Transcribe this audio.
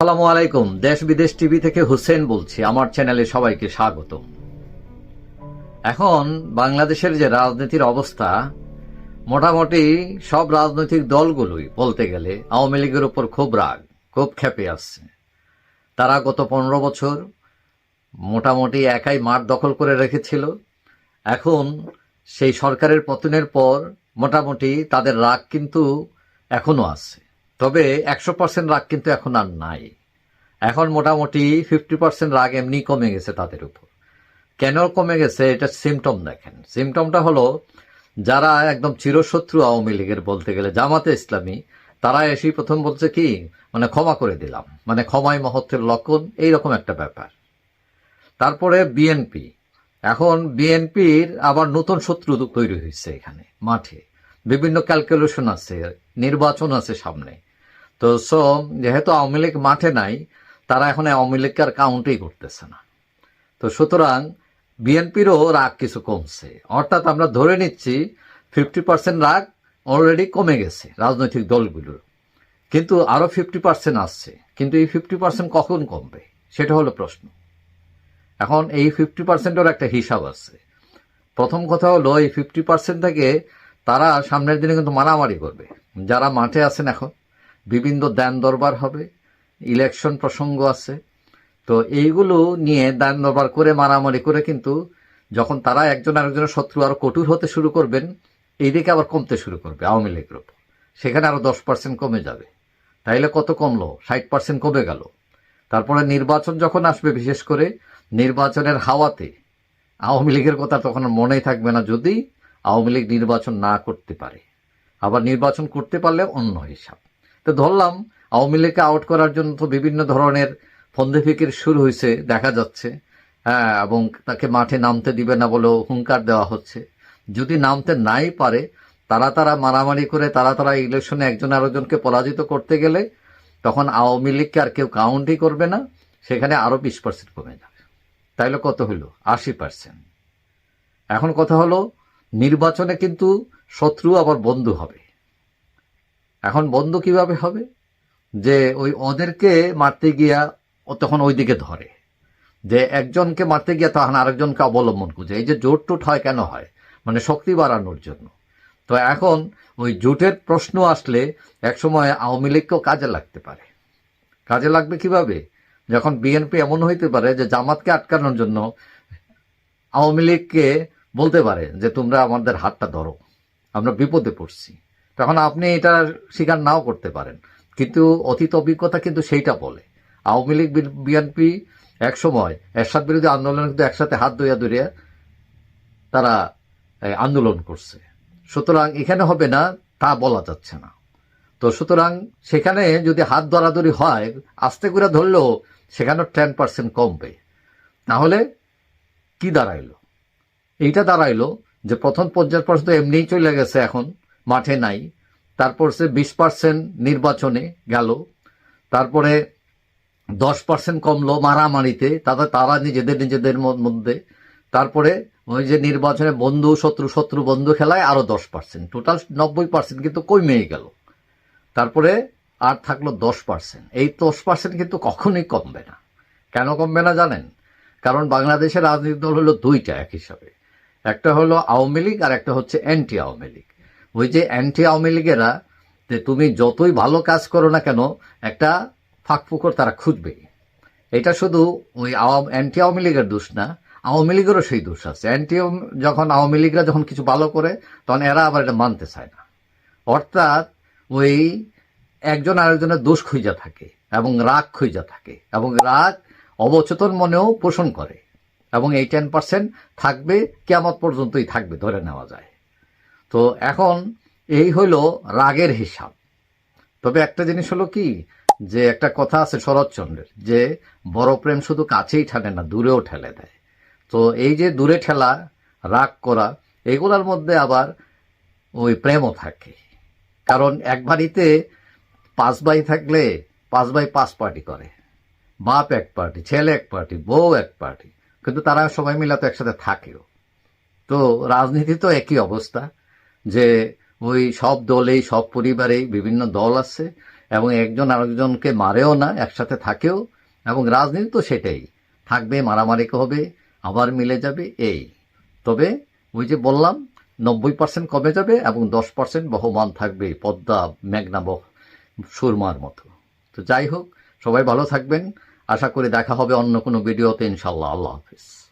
আসসালামু আলাইকুম, দেশ বিদেশ টিভি থেকে হুসেন বলছি, আমার চ্যানেলে সবাইকে স্বাগত। এখন বাংলাদেশের যে রাজনীতির অবস্থা, মোটামুটি সব রাজনৈতিক দলগুলোই বলতে গেলে আওয়ামী লীগের উপর খুব রাগ, খুব খেপে আসছে। তারা গত পনেরো বছর মোটামুটি একাই মাঠ দখল করে রেখেছিল। এখন সেই সরকারের পতনের পর মোটামুটি তাদের রাগ কিন্তু এখনও আছে। তবে একশো পার্সেন্ট রাগ কিন্তু এখন আর নাই। এখন মোটামুটি ফিফটি পার্সেন্ট রাগ এমনি কমে গেছে তাদের উপর। কেন কমে গেছে? এটা সিমটম দেখেন। সিমটমটা হলো, যারা একদম চিরশত্রু আওয়ামী লীগের বলতে গেলে জামাতে ইসলামী, তারা এসেই প্রথম বলছে কি মানে ক্ষমা করে দিলাম। মানে ক্ষমাই মহত্বের লক্ষণ, এইরকম একটা ব্যাপার। তারপরে বিএনপি। এখন বিএনপির আবার নতুন শত্রু তৈরি হয়েছে এখানে, মাঠে। বিভিন্ন ক্যালকুলেশন আছে, নির্বাচন আছে সামনে। তো সো যেহেতু আওয়ামী লীগ মাঠে নাই, তারা এখন আওয়ামী লীগকে আর কাউন্টই করতেছে না। তো, সুতরাং বিএনপিরও রাগ কিছু কমছে। অর্থাৎ আমরা ধরে নিচ্ছি ফিফটি পার্সেন্ট রাগ অলরেডি কমে গেছে রাজনৈতিক দলগুলোর। কিন্তু আরও ফিফটি পার্সেন্ট আসছে। কিন্তু এই ফিফটি পার্সেন্ট কখন কমবে? সেটা হলো প্রশ্ন। এখন এই ফিফটি পার্সেন্টের একটা হিসাব আছে। প্রথম কথা হলো, এই ফিফটি পার্সেন্ট থেকে তারা সামনের দিনে কিন্তু মারামারি করবে। যারা মাঠে আছেন এখন বিভিন্ন দান দরবার হবে ইলেকশন প্রসঙ্গ আছে। তো এইগুলো নিয়ে দান দরবার করে, মারামারি করে কিন্তু যখন তারা একজন আরেকজনের শত্রু আরও কঠোর হতে শুরু করবেন এই দিকে আবার কমতে শুরু করবে আওয়ামী লীগের উপর সেখানে আরও দশ পার্সেন্ট কমে যাবে। তাইলে কত কমলো? ষাট পার্সেন্ট কমে গেল। তারপরে নির্বাচন যখন আসবে, বিশেষ করে নির্বাচনের হাওয়াতে, আওয়ামী লীগের কথা তখন মনেই থাকবে না যদি আওয়ামী লীগ নির্বাচন না করতে পারে। আবার নির্বাচন করতে পারলে অন্য হিসাব। তো ধরলাম, আওয়ামী লীগকে আউট করার জন্য তো বিভিন্ন ধরনের ফন্দে ফিকির শুরু হয়েছে দেখা যাচ্ছে। হ্যাঁ এবং তাকে মাঠে নামতে দিবে না বলেও হুঙ্কার দেওয়া হচ্ছে। যদি নামতে নাই পারে, তারা তারা মারামারি করে, তারা তারা ইলেকশনে একজন আরেকজনকে পরাজিত করতে গেলে, তখন আওয়ামী লীগকে আর কেউ কাউন্টই করবে না, সেখানে আরও বিশ পার্সেন্ট কমে যাবে। তাইলে কত হলো আশি পার্সেন্ট এখন কথা হলো, নির্বাচনে কিন্তু শত্রু আবার বন্ধু হবে। এখন বন্ধ কীভাবে হবে? যে ওই ওদেরকে মারতে গিয়া ও তখন ওইদিকে ধরে। যে একজনকে মারতে গিয়া তখন আরেকজনকে অবলম্বন করছে। এই যে জোট টোট হয় কেন হয়? মানে শক্তি বাড়ানোর জন্য। তো এখন ওই জোটের প্রশ্ন আসলে একসময় আওয়ামী লীগকেও কাজে লাগতে পারে। কাজে লাগবে কীভাবে? যখন বিএনপি এমন হইতে পারে যে জামাতকে আটকানোর জন্য আওয়ামী লীগকে বলতে পারে যে তোমরা আমাদের হাতটা ধরো, আমরা বিপদে পড়ছি। তখন আপনি এটা স্বীকার নাও করতে পারেন। কিন্তু অতীত অভিজ্ঞতা কিন্তু সেইটা বলে। আওয়ামী লীগ বিএনপি এক সময় এরশাদ বিরোধী আন্দোলন কিন্তু একসাথে হাত ধরিয়া ধরিয়া তারা আন্দোলন করছে। সুতরাং এখানে হবে না, তা বলা যাচ্ছে না। তো সুতরাং সেখানে যদি হাত ধরাধরি হয়, আস্তে করে ধরলেও সেখানে টেন পার্সেন্ট কমবে। তাহলে কি দাঁড়াইলো? এইটা দাঁড়াইলো যে প্রথম পর্যায় পর্যন্ত এমনিই চলে গেছে এখন। মাঠে নাই। তারপর সে বিশ পার্সেন্ট নির্বাচনে গেল। তারপরে দশ পার্সেন্ট কমলো মারামারিতে। তাদের তারা নিজেদের নিজেদের মধ্যে। তারপরে ওই যে নির্বাচনে বন্ধু, শত্রু শত্রু বন্ধু খেলায় আরও দশ পার্সেন্ট। টোটাল নব্বই পার্সেন্ট কিন্তু কমেই গেল। তারপরে আর থাকল দশ পার্সেন্ট। এই দশ পার্সেন্ট কিন্তু কখনোই কমবে না। কেন কমবে না জানেন? কারণ বাংলাদেশের রাজনৈতিক দল হলো দুইটা এক হিসাবে। একটা হলো আওয়ামী লীগ আর একটা হচ্ছে অ্যান্টি আওয়ামী লীগ। ওই যে অ্যান্টি আওয়ামী লীগেরা যে তুমি যতই ভালো কাজ করো না কেন, একটা ফাঁকফুকর তারা খুঁজবে। এটা শুধু ওই অ্যান্টি আওয়ামী লীগের দোষ না, আওয়ামী লীগেরও সেই দোষ আছে। অ্যান্টি যখন আওয়ামী লীগরা যখন কিছু ভালো করে, তখন এরা আবার এটা মানতে চায় না। অর্থাৎ ওই একজন আরেকজনের দোষ খুঁজা থাকে এবং রাগ খুঁজা থাকে এবং রাগ অবচেতন মনেও পোষণ করে এবং এই টেন পার্সেন্ট থাকবে কেমত পর্যন্তই থাকবে, ধরে নেওয়া যায়। তো এখন এই হইল রাগের হিসাব। তবে একটা জিনিস হলো কি, যে একটা কথা আছে শরৎচন্দ্রের, যে বড় প্রেম শুধু কাছেই ঠেলে না, দূরেও ঠেলে দেয়। তো এই যে দূরে ঠেলা, রাগ করা, এগুলোর মধ্যে আবার ওই প্রেমও থাকে। কারণ এক বাড়িতে পাঁচ বাই থাকলে পাঁচ বাই পাঁচ পার্টি করে। বাপ এক পার্টি, ছেলে এক পার্টি, বউ এক পার্টি। কিন্তু তারা সবাই মিলে তো একসাথে থাকেও। তো রাজনীতি তো একই অবস্থা। যে ওই সব দলেই, সব পরিবারেই বিভিন্ন দল আছে এবং একজন আরেকজনকে মারেও না, একসাথে থাকেও এবং রাজনীতি তো সেটাই। থাকবে, মারামারি হবে, আবার মিলে যাবে, এই। তবে ওই যে বললাম, নব্বই পার্সেন্ট কমে যাবে এবং দশ পার্সেন্ট বহমান থাকবে পদ্মা মেঘনা বহ সুরমার মতো। তো যাই হোক, সবাই ভালো থাকবেন। আশা করি দেখা হবে অন্য কোনো ভিডিওতে ইনশাল্লাহ আল্লাহ হাফিজ।